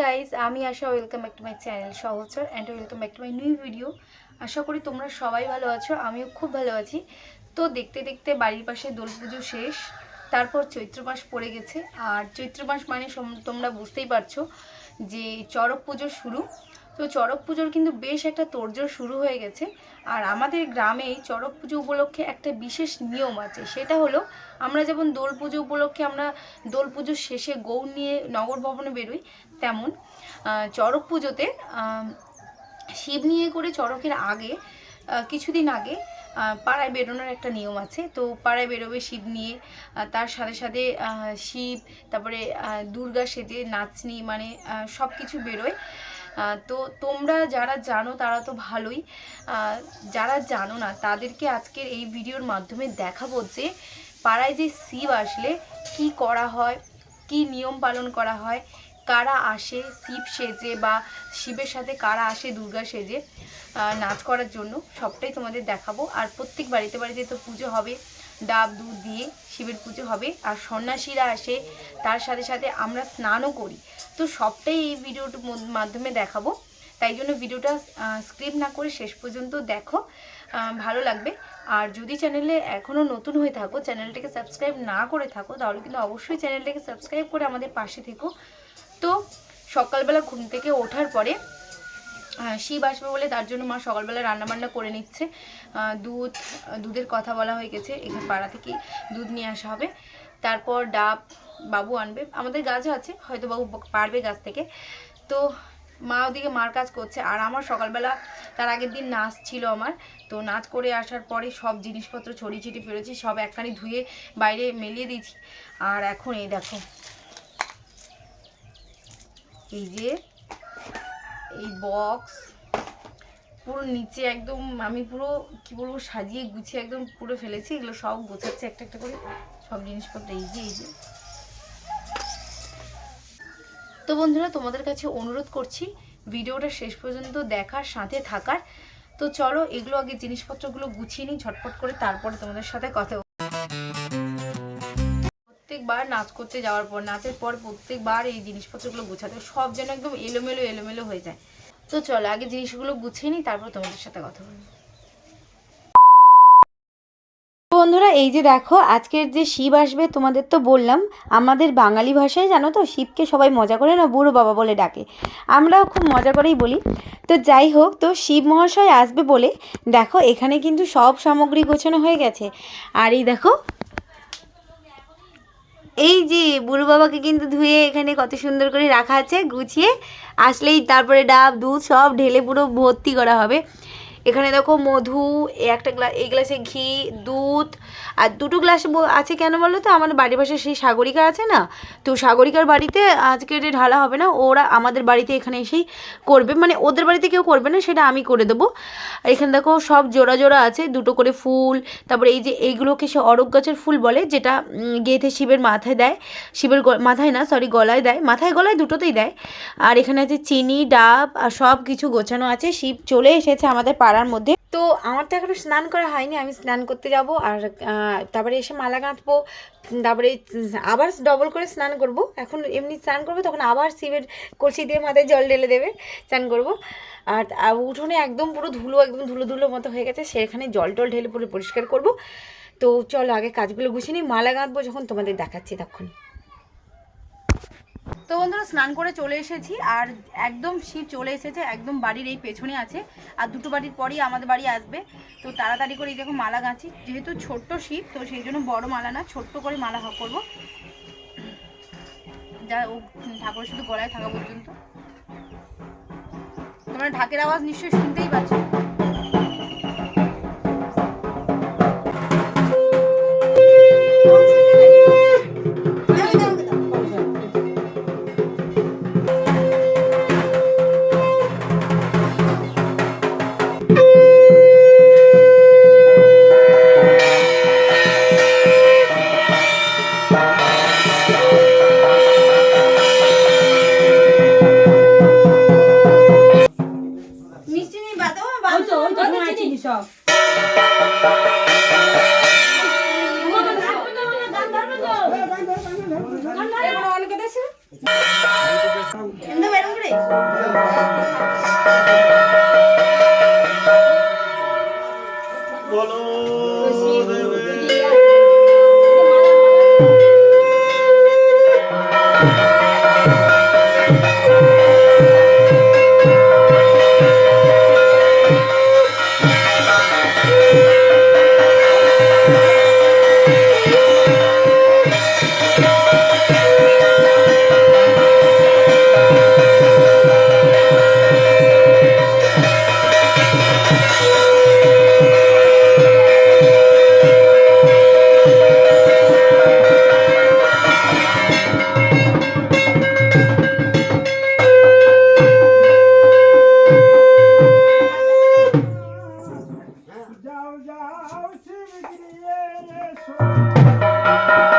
Guys আমি আশা welcome back to my channel সহচর and welcome back to my new video আশা করি তোমরা সবাই ভালো আছো, আমিও খুব ভালো আছি। তো দেখতে দেখতে বাড়ির পাশে দোল পুজো শেষ, তারপর চৈত্র মাস পড়ে গেছে। আর চৈত্র মাস মানে তোমরা বুঝতেই পারছ যে চড়ক পুজো শুরু। তো চড়ক পুজোর কিন্তু বেশ একটা তোড়জোড় শুরু হয়ে গেছে। আর আমাদের গ্রামে চড়ক পুজো উপলক্ষে একটা বিশেষ নিয়ম আছে। সেটা হলো, আমরা যেমন দোল পুজো উপলক্ষে আমরা দোল পুজোর শেষে গৌর নিয়ে নগর ভবনে বেরোই, তেমন চড়ক পুজোতে শিব নিয়ে করে চড়কের আগে কিছুদিন আগে পাড়ায় বেরোনোর একটা নিয়ম আছে। তো পাড়ায় বেরোবে শিব নিয়ে তার সাথে সাথে শিব, তারপরে দুর্গা সেজে নাচনি মানে সব কিছু বেরোয়। তো তোমরা যারা জানো তারা তো ভালোই। যারা জানো না, তাদেরকে আজকের এই ভিডিওর মাধ্যমে দেখাবো যে পাড়ায় যে শিব আসলে কি করা হয়, কি নিয়ম পালন করা হয়, কারা আসে, শিব সেজে বা শিবের সাথে কারা আসে, দুর্গা সেজে নাচ করার জন্য সবটাই তোমাদের দেখাবো। আর প্রত্যেক বাড়িতে বাড়িতে তো পুজো হবে। ডাব দুধ দিয়ে শিবের পুজো হবে আর সন্ন্যাসীরা আসে, তার সাথে সাথে আমরা স্নানও করি। তো সবটাই এই ভিডিওর মাধ্যমে দেখাবো। তাই জন্য ভিডিওটা স্ক্রিপ না করে শেষ পর্যন্ত দেখো। ভালো লাগবে। আর যদি চ্যানেলে এখনও নতুন হয়ে থাকো, চ্যানেলটাকে সাবস্ক্রাইব না করে থাকো, তাহলে কিন্তু অবশ্যই চ্যানেলটাকে সাবস্ক্রাইব করে আমাদের পাশে থেকো। তো সকালবেলা ঘুম থেকে ওঠার পরে শিব আসবে বলে তার জন্য মা সকালবেলা রান্নাবান্না করে নিচ্ছে। দুধ, দুধের কথা বলা হয়ে গেছে, এখানে পাড়া থেকে দুধ নিয়ে আসা হবে। তারপর ডাব বাবু আনবে। আমাদের গাছও আছে, হয়তো বাবু পারবে গাছ থেকে। তো মা ওদিকে মার কাজ করছে। আর আমার সকালবেলা তার আগের দিন নাচ ছিল আমার। তো নাচ করে আসার পরে সব জিনিসপত্র ছড়িয়ে ছিটিয়ে ফেলেছি, সব একখানি ধুয়ে বাইরে মেলিয়ে দিয়েছি। আর এখন এই দেখো, এই যে এই বক্স পুরো নিচে একদম আমি পুরো, কি বলব, সাজিয়ে গুছিয়ে একদম পুরো ফেলেছি। এগুলো সব গোছাচ্ছে একটা একটা করে। সব জিনিসপত্র এই যে এই যে। তো বন্ধুরা, তোমাদের কাছে অনুরোধ করছি, ভিডিওটা শেষ পর্যন্ত দেখার, সাথে থাকার। তো চলো, এগুলো আগে জিনিসপত্রগুলো গুছিয়ে নিই, ঝটপট করে তারপরে তোমাদের সাথে কথা। প্রত্যেকবার নাচ করতে যাওয়ার পর, নাচের পর প্রত্যেকবার এই জিনিসপত্রগুলো গুছাতে সব যেন একদম এলোমেলো এলোমেলো হয়ে যায়। তো চলো, আগে জিনিসগুলো গুছিয়ে নিই, তারপর তোমাদের সাথে কথা বলব। বন্ধুরা, এই যে দেখো, আজকের যে শিব আসবে, তোমাদের তো বললাম, আমাদের বাঙালি ভাষায় জানো তো, শিবকে সবাই মজা করে না বুড়ো বাবা বলে ডাকে। আমরাও খুব মজা করেই বলি। তো যাই হোক, তো শিব মহাশয় আসবে বলে, দেখো, এখানে কিন্তু সব সামগ্রী গোছানো হয়ে গেছে। আর এই দেখো এই যে বুড়ো বাবাকে কিন্তু ধুয়ে এখানে কত সুন্দর করে রাখা আছে, গুছিয়ে, আসলেই তারপরে ডাব, দুধ সব ঢেলে পুরো ভর্তি করা হবে। এখানে দেখো মধু একটা গ্লাস এই গ্লাসে ঘি, দুধ, আর দুটো গ্লাস আছে কেন বলো তো? আমার বাড়ির পাশে সেই সাগরিকা আছে না? তো সাগরিকার বাড়িতে আজকে এটা ঢালা হবে না, ওরা আমাদের বাড়িতে এখানে এসেই করবে। মানে ওদের বাড়িতে কেউ করবে না, সেটা আমি করে দেবো। আর এখানে দেখো সব জোড়া জোড়া আছে, দুটো করে ফুল, তারপরে এই যে এইগুলোকে সে অরগ গাছের ফুল বলে, যেটা গেঁথে শিবের মাথায় দেয়। শিবের মাথায় না সরি গলায় দেয়। মাথায় গলায় দুটোতেই দেয়। আর এখানে আছে চিনি, ডাব, আর সব কিছু গোছানো আছে। শিব চলে এসেছে আমাদের পাড়ার মধ্যে। তো আমার তো এখনও স্নান করা হয়নি, আমি স্নান করতে যাব আর তারপরে এসে মালা গাঁথবো, তারপরে আবার ডবল করে স্নান করব। এখন এমনি স্নান করব, তখন আবার শিবের কলসি দিয়ে মাথায় জল ঢেলে দেবে, স্নান করব। আর আর উঠোনে একদম পুরো ধুলো, একদম ধুলো ধুলো মতো হয়ে গেছে, সেখানে জল টল ঢেলে পুরো পরিষ্কার করব। তো চলো আগে কাজগুলো গুছিয়ে নিই, মালা গাঁথবো যখন তোমাদের দেখাচ্ছি তখন। তো বন্ধুরা, স্নান করে চলে এসেছি আর একদম শিব চলে এসেছে, একদম বাড়ির এই পেছনে আছে। আর দুটো বাড়ির পরেই আমাদের বাড়ি আসবে। তো তাড়াতাড়ি করে দেখো মালা গাঁছি যেহেতু ছোট্ট শিব, তো সেই জন্য বড় মালা না, ছোট্ট করে মালা করব। যা ও ঠাকুর শুধু গলায় থাকা পর্যন্ত। তোমরা ঢাকের আওয়াজ নিশ্চয়ই শুনতেই পাচ্ছ। Música sevdiğe sor.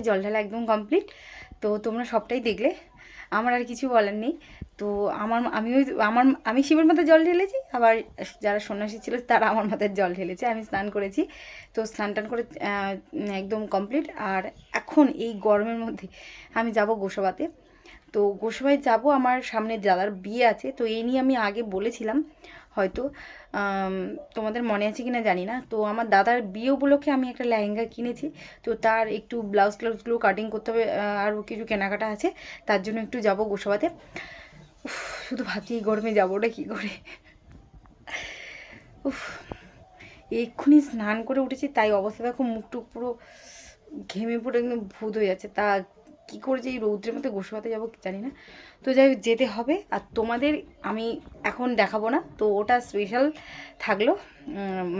মাথায় জল ঢালা একদম কমপ্লিট তো তোমরা সবটাই দেখলে। আমার আর কিছু বলার নেই। তো আমার আমিও আমার, আমি শিবের মাথায় জল ঢেলেছি, আবার যারা সন্ন্যাসী ছিল তারা আমার মাথায় জল ঢেলেছে। আমি স্নান করেছি। তো স্নান টান করে একদম কমপ্লিট আর এখন এই গরমের মধ্যে আমি যাব গোসাবাতে। তো গোসাবাই যাব, আমার সামনে দাদার বিয়ে আছে। তো এই নিয়ে আমি আগে বলেছিলাম হয়তো তোমাদের মনে আছে কি না জানি না। তো আমার দাদার বিয়ে উপলক্ষে আমি একটা লেহেঙ্গা কিনেছি। তো তার একটু ব্লাউজ ট্লাউজগুলো কাটিং করতে হবে আরও কিছু কেনাকাটা আছে। তার জন্য একটু যাব গোসাবাতে। শুধু ভাবছি এই গরমে যাব ওটা কী করে? উফ, এক্ষুনি স্নান করে উঠেছি, তাই অবস্থা দেখো, মুখটুক পুরো ঘেমে পুরো একদম ভূত হয়ে যাচ্ছে। তা কী করে যে এই রৌদ্রের মধ্যে গোসাবাতে যাব জানি না। তো যাই যেতে হবে। আর তোমাদের আমি এখন দেখাবো না। তো ওটা স্পেশাল থাকল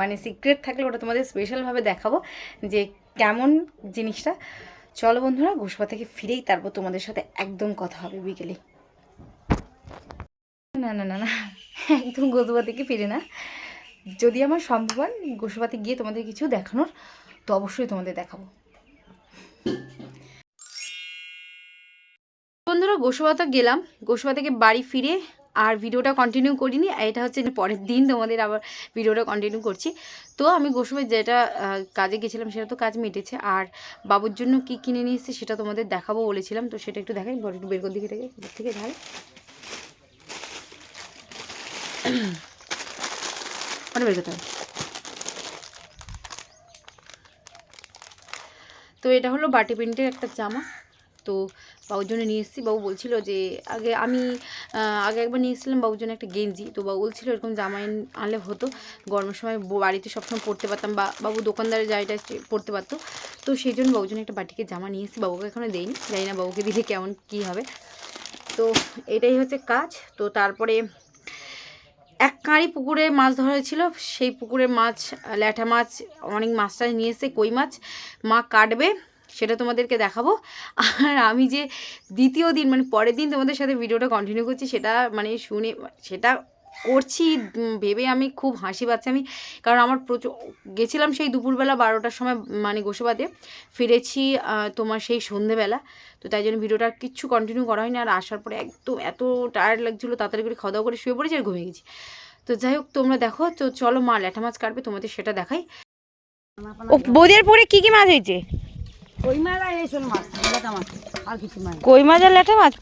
মানে সিক্রেট থাকলে ওটা তোমাদের স্পেশালভাবে দেখাবো যে কেমন জিনিসটা। চলো বন্ধুরা গোসবা থেকে ফিরেই তারপর তোমাদের সাথে একদম কথা হবে বিকেলে। না না না না, একদম গোসবা থেকে ফিরে না। যদি আমার সম্ভব হয় গোসবাতে গিয়ে তোমাদের কিছু দেখানোর, তো অবশ্যই তোমাদের দেখাবো। বন্ধুরা গোসবাতে গেলাম গোসবা থেকে বাড়ি ফিরে আর ভিডিওটা কন্টিনিউ করিনি এটা হচ্ছে পরের দিন তোমাদের আবার ভিডিওটা কন্টিনিউ করছি। তো আমি গোসবায় যেটা কাজে গেছিলাম সেটা তো কাজ মিটেছে, আর বাবুর জন্য কি কিনে নিয়ে এসেছি সেটা তোমাদের দেখাবো বলেছিলাম, তো সেটা একটু দেখাই, বড় একটু বের করে দিকে থেকে থেকে ঢাল বের করতে হবে। তো এটা হলো বাটি প্রিন্টের একটা জামা। তো বাবুর জন্য নিয়ে এসেছি। বাবু বলছিল যে, আগে আমি আগে একবার নিয়ে এসেছিলাম বাবুর জন্য একটা গেঞ্জি। তো বাবু বলছিল এরকম জামা এন- আনলে হতো, গরমের সময় বাড়িতে সবসময় পরতে পারতাম বা বাবু দোকানদারের জায়গাটা পরতে পারতো। তো সেই জন্য বাবুর জন্য একটা বাটিকে জামা নিয়ে এসেছি। বাবুকে এখনও দেইনি, জানি না বাবুকে দিলে কেমন, কী হবে। তো এটাই হচ্ছে কাজ। তো তারপরে এক কাঁড়ি পুকুরে মাছ ধরা হয়েছিল। সেই পুকুরে মাছ, ল্যাঠা মাছ, অনেক মাছ টাছ নিয়ে এসে কই মাছ। মা কাটবে সেটা তোমাদেরকে দেখাবো। আর আমি যে দ্বিতীয় দিন মানে পরের দিন তোমাদের সাথে ভিডিওটা কন্টিনিউ করছি, সেটা মানে শুনে, সেটা করছি ভেবে আমি খুব হাসি পাচ্ছি আমি। কারণ আমার প্রচুর গেছিলাম সেই দুপুরবেলা বারোটার সময় মানে গোসাবাদে। ফিরেছি তোমার সেই সন্ধেবেলা। তো তাই জন্য ভিডিওটা কিচ্ছু কন্টিনিউ করা হয়নি। আর আসার পরে একদম এত টায়ার্ড লাগছিল, তাড়াতাড়ি করে খাওয়া দাওয়া করে শুয়ে পড়েছি আর ঘুমিয়ে গেছি। তো যাই হোক, তোমরা দেখো, তো চলো মা ল্যাঠা মাছ কাটবে, তোমাদের সেটা দেখাই। বোদের পরে কি কি মাছ হয়েছে? কই মাছ আর এই মাছ লেটা মাছ আর কিছু মাছ কই মাছ আর মাছ?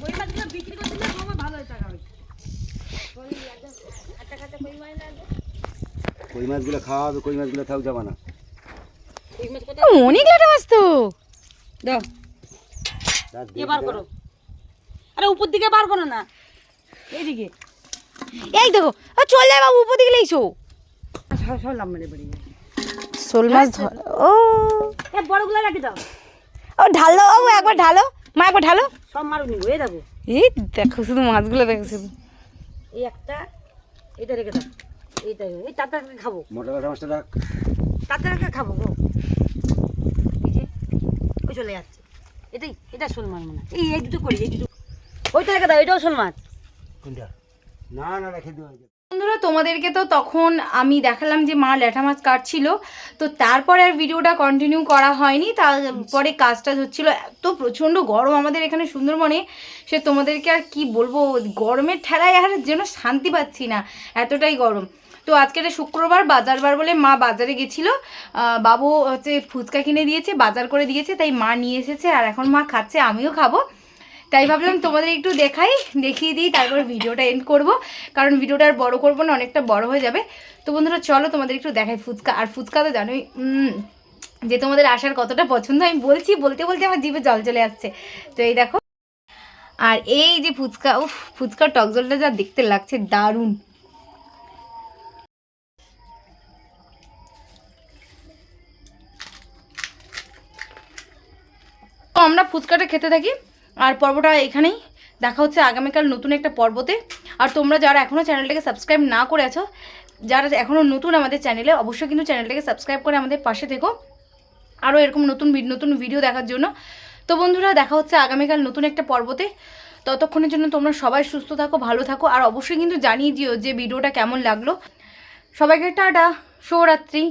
কই মাছগুলো বিক্রি করতে না সময় ভালো টাকা হয় কই মাছগুলো খাওয়া হবে কই মাছগুলো যাবে না। অনেক মাছ তো। দাও। করো। আরে উপর দিকে বার করো না। এইদিকে। এই দেখো ও চল যায় বাবু উপর দিকে লেইছো। সব সব লাভ মেরে বেরিয়ে শোল মাছ ধর ও। এ বড়গুলো রাখি দাও। ও ঢালো ও একবার ঢালো। মা একবার ঢালো। সব মারু নিবো এই দেখো এই দেখো শুধু মাছগুলো দেখো শুধু এই একটা এটা রেখে দাও। এইটা এই তাতে খাব। মোটা কাটা মাছটা রাখ। তাতে রেখে খাব গো। এই যে ওই চলে যাচ্ছে। এটাই এটা শোল মাছ মানে এই এই দুটো করি এই দুটো। ওইটা রেখে দাও এটাও শোল মাছ। কোনটা? না না রেখে দিও। বন্ধুরা, তোমাদেরকে তো তখন আমি দেখালাম যে মা ল্যাঠা মাছ কাটছিল। তো তারপরে আর ভিডিওটা কন্টিনিউ করা হয়নি। তারপরে কাজটা হচ্ছিল এত প্রচণ্ড গরম আমাদের এখানে সুন্দরবনে। সে তোমাদেরকে আর কি বলব, গরমের ঠেলায় আর যেন শান্তি পাচ্ছি না, এতটাই গরম। তো আজকে এটা শুক্রবার বাজার বার বলে মা বাজারে গেছিল। বাবু হচ্ছে ফুচকা কিনে দিয়েছে, বাজার করে দিয়েছে, তাই মা নিয়ে এসেছে আর এখন মা খাচ্ছে, আমিও খাব। তাই ভাবলাম তোমাদের একটু দেখাই, দেখিয়ে দিই, তারপর ভিডিওটা এন্ড করব। কারণ ভিডিওটা আর বড় করব না, অনেকটা বড় হয়ে যাবে। তো বন্ধুরা, চলো তোমাদের একটু দেখাই ফুচকা। আর ফুচকা তো জানোই যে তোমাদের আসার কতটা পছন্দ, আমি বলছি, বলতে বলতে আমার জিভে জল চলে আসছে। তো এই দেখো, আর এই যে ফুচকা, উফ, ফুচকার টক জলটা যা দেখতে লাগছে, দারুণ। আমরা ফুচকাটা খেতে থাকি। আর পর্বটা এখানেই। দেখা হচ্ছে আগামীকাল নতুন একটা পর্বতে। আর তোমরা যারা এখনও চ্যানেলটাকে সাবস্ক্রাইব না করে আছো, যারা এখনও নতুন আমাদের চ্যানেলে, অবশ্যই কিন্তু চ্যানেলটাকে সাবস্ক্রাইব করে আমাদের পাশে থেকো। আরও এরকম নতুন নতুন ভিডিও দেখার জন্য। তো বন্ধুরা, দেখা হচ্ছে আগামীকাল নতুন একটা পর্বতে। ততক্ষণের জন্য তোমরা সবাই সুস্থ থাকো, ভালো থাকো। আর অবশ্যই কিন্তু জানিয়ে দিও যে ভিডিওটা কেমন লাগল। সবাইকে টাটা, শুভরাত্রি।